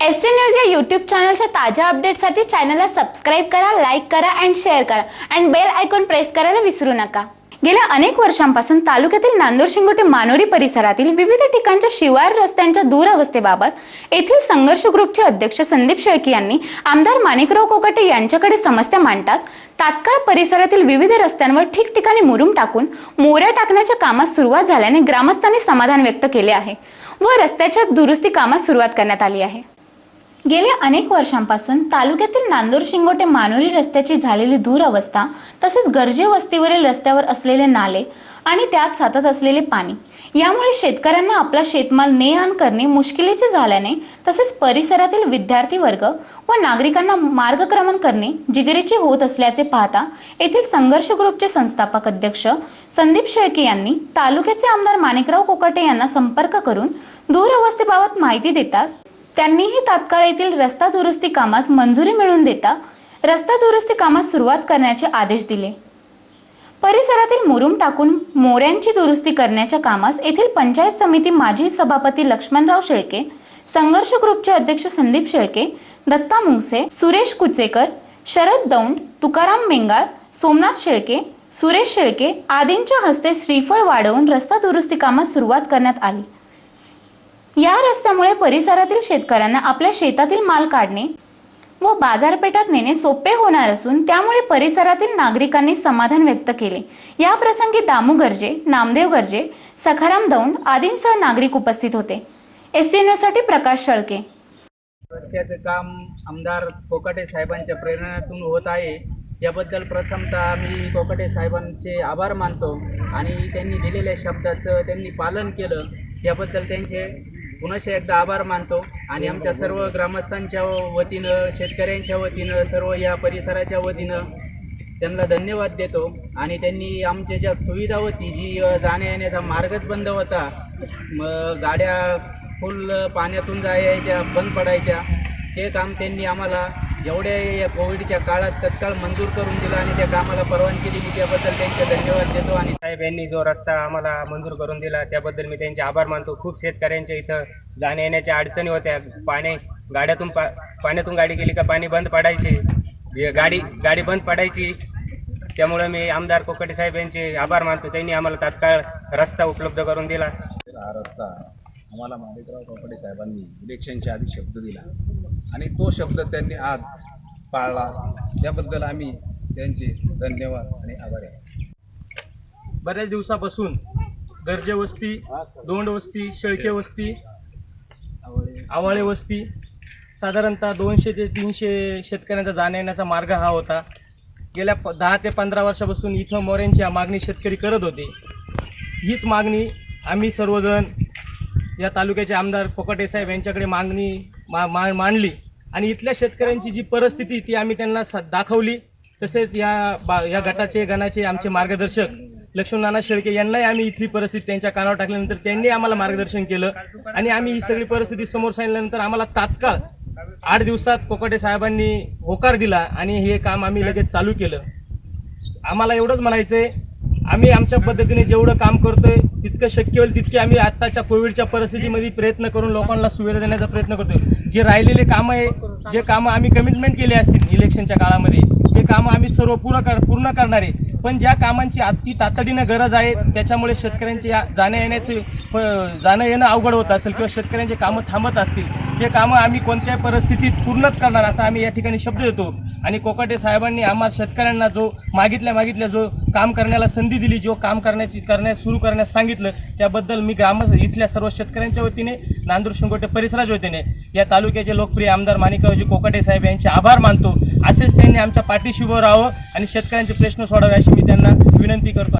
S C news या YouTube चॅनलच्या ताज्या अपडेटसाठी चॅनलला सबस्क्राईब करा लाईक करा अँड शेअर करा. अँड बेल आयकॉन प्रेस करायला विसरू नका. गेल्या अनेक वर्षांपासून तालुक्यातील नांदूर शिंगोटे मानोरी परिसरातील विविध ठिकाणच्या शिवार रस्त्यांच्या दुरावस्थेबाबत येथील संघर्ष ग्रुपचे अध्यक्ष संदीप शेळकी यांनी आमदार माणिकराव कोकाटे यांच्याकडे समस्या मांडताच तात्काळ परिसरातील विविध रस्त्यांवर ठिकठिकाणी मुरुम टाकून मोऱ्या टाकण्याच्या कामास सुरुवात झाल्याने ग्रामस्थांनी समाधान व्यक्त केले आहे व रस्त्याच्या दुरुस्ती कामास सुरुवात करण्यात आली आहे. गेल्या अनेक वर्षांपासून तालुक्यातील नांदूर शिंगोटे मानोरी रस्त्याची झालेली दुरावस्था तसेच गरजे वस्तीवरील रस्त्यावर असलेले नाले आणि त्यात सातत असलेले पाणी. यामुळे शेतकऱ्यांना आपला शेतमाल ने आण करणे मुश्किलीचे झाल्याने तसेच परिसरातील विद्यार्थी वर्ग व नागरिकांना मार्गक्रमण करणे जिगरीचे होत असल्याचे पाहता येथील संघर्ष ग्रुपचे संस्थापक अध्यक्ष संदीप शेळके यांनी तालुक्याचे आमदार माणिकराव कोकाटे यांना संपर्क करून दुरवस्थेबाबत माहिती देताच त्यांनीही तात्काळ येथील रस्ता दुरुस्ती कामास मंजुरी मिळवून देता रस्ता दुरुस्ती कामास सुरुवात करण्याचे आदेश दिले. परिसरातील मुरुम टाकून मोऱ्यांची दुरुस्ती करण्याच्या कामास येथील पंचायत समिती माजी सभापती लक्ष्मणराव शेळके संघर्ष ग्रुपचे अध्यक्ष संदीप शेळके दत्ता मुंगसे सुरेश कुचेकर शरद दौंड तुकाराम मेंगाळ सोमनाथ शेळके सुरेश शेळके आदींच्या हस्ते श्रीफळ वाढवून रस्ता दुरुस्ती कामास सुरुवात करण्यात आली. या रस्त्यामुळे परिसरातील शेतकऱ्यांना आपल्या शेतातील माल काढणे व बाजारपेठात नेणे सोपे होणार असून त्यामुळे परिसरातील नागरिकांनी समाधान व्यक्त केले. या प्रसंगी दामू गर्जे नामदेव गर्जे सखाराम दौंड आदींसह नागरिक उपस्थित होते. एससाठी प्रकाश शळके. रस्त्याचं काम आमदार कोकाटे साहेबांच्या प्रेरणातून होत आहे. याबद्दल प्रथमतः मी कोकाटे साहेबांचे आभार मानतो आणि त्यांनी दिलेल्या शब्दाचं त्यांनी पालन केलं. याबद्दल त्यांचे पुनश्च एकदा आभार मानतो. आणि आमच्या सर्व ग्रामस्थांच्या वतीनं शेतकऱ्यांच्या वतीनं सर्व या परिसराच्या वतीनं त्यांना धन्यवाद देतो. आणि त्यांनी आमच्या ज्या सुविधा होती जी जाण्या येण्याचा मार्गच बंद होता मग गाड्या फुल पाण्यातून जायच्या बंद पडायच्या ते काम त्यांनी आम्हाला एवढ्या या कोविडच्या काळात तत्काळ मंजूर करून दिलं आणि त्या कामाला परवानगी दिली. त्याबद्दल त्यांचे धन्यवाद देतो आणि साहेब यांनी जो रस्ता आम्हाला मंजूर करून दिला त्याबद्दल मी त्यांचे आभार मानतो. खूप शेतकऱ्यांच्या इथं जाण्या येण्याच्या अडचणी होत्या. पाणी गाड्यातून पा पाण्यातून गाडी गेली का पाणी बंद पडायचे. गाडी गाडी बंद पडायची. त्यामुळे मी आमदार कोकटे साहेब यांचे आभार मानतो. त्यांनी आम्हाला तात्काळ रस्ता उपलब्ध करून दिला. हा रस्ता आम्हाला माणिकराव कोकडे साहेबांनी इलेक्शनच्या आधी शब्द दिला. आणि तो शब्द त्यांनी आज पाळला. त्याबद्दल आम्ही त्यांचे धन्यवाद आणि आभारी आहे बऱ्याच दिवसापासून गरजे वस्ती दोंड वस्ती शेळके वस्ती आवाळे वस्ती साधारणतः दोनशे ते तीनशे शेतकऱ्यांचा जाण्या येण्याचा मार्ग हा होता. गेल्या प दहा ते पंधरा वर्षापासून इथं मोऱ्यांची मागणी शेतकरी करत होते. हीच मागणी आम्ही सर्वजण या तालुक्याचे आमदार कोकाटे साहेब यांच्याकडे मागणी मा मा मांडली. आणि इथल्या शेतकऱ्यांची जी परिस्थिती ती आम्ही त्यांना स दाखवली. तसेच या बा या गटाचे गणाचे आमचे मार्गदर्शक लक्ष्मीनाना शेळके यांनाही आम्ही इथली परिस्थिती त्यांच्या कानावर टाकल्यानंतर त्यांनी आम्हाला मार्गदर्शन केलं. आणि आम्ही ही सगळी परिस्थिती समोर सांगितल्यानंतर आम्हाला तात्काळ आठ दिवसात कोकाटे साहेबांनी होकार दिला आणि हे काम आम्ही लगेच चालू केलं. आम्हाला एवढंच म्हणायचं आहे आम्ही आमच्या पद्धतीने जेवढं काम करतोय तितकं शक्य होईल तितके आम्ही आत्ताच्या कोविडच्या परिस्थितीमध्ये प्रयत्न करून लोकांना सुविधा देण्याचा प्रयत्न करतोय. जे राहिलेले कामं आहे जे कामं आम्ही कमिटमेंट केले असतील इलेक्शनच्या काळामध्ये ते कामं आम्ही सर्व पूर्ण कर पूर्ण करणार आहे. पण ज्या कामांची अति तातडीनं गरज आहे त्याच्यामुळे शेतकऱ्यांचे या- जाण्या येण्याचे प- जाणं येणं अवघड होत असेल किंवा शेतकऱ्यांचे कामं थांबत असतील जे कामं आम्ही कोणत्याही परिस्थितीत पूर्णच करणार असा आम्ही या ठिकाणी शब्द देतो. आणि कोकाटे साहेबांनी आम्हा शेतकऱ्यांना जो मागितल्या मागितल्या जो काम करण्याला संधी दिली जो काम करण्याची करण्यास सुरू करण्यास सांगितलं त्याबद्दल मी ग्राम इथल्या सर्व शेतकऱ्यांच्या वतीने नांदूर शिंगोटे परिसराच्या वतीने या तालुक्याचे लोकप्रिय आमदार माणिकरावजी कोकाटे साहेब यांचे आभार मानतो. असेच त्यांनी आमच्या पाठीशी उभं राहावं आणि शेतकऱ्यांचे प्रश्न सोडावे अशी मी त्यांना विनंती करतो.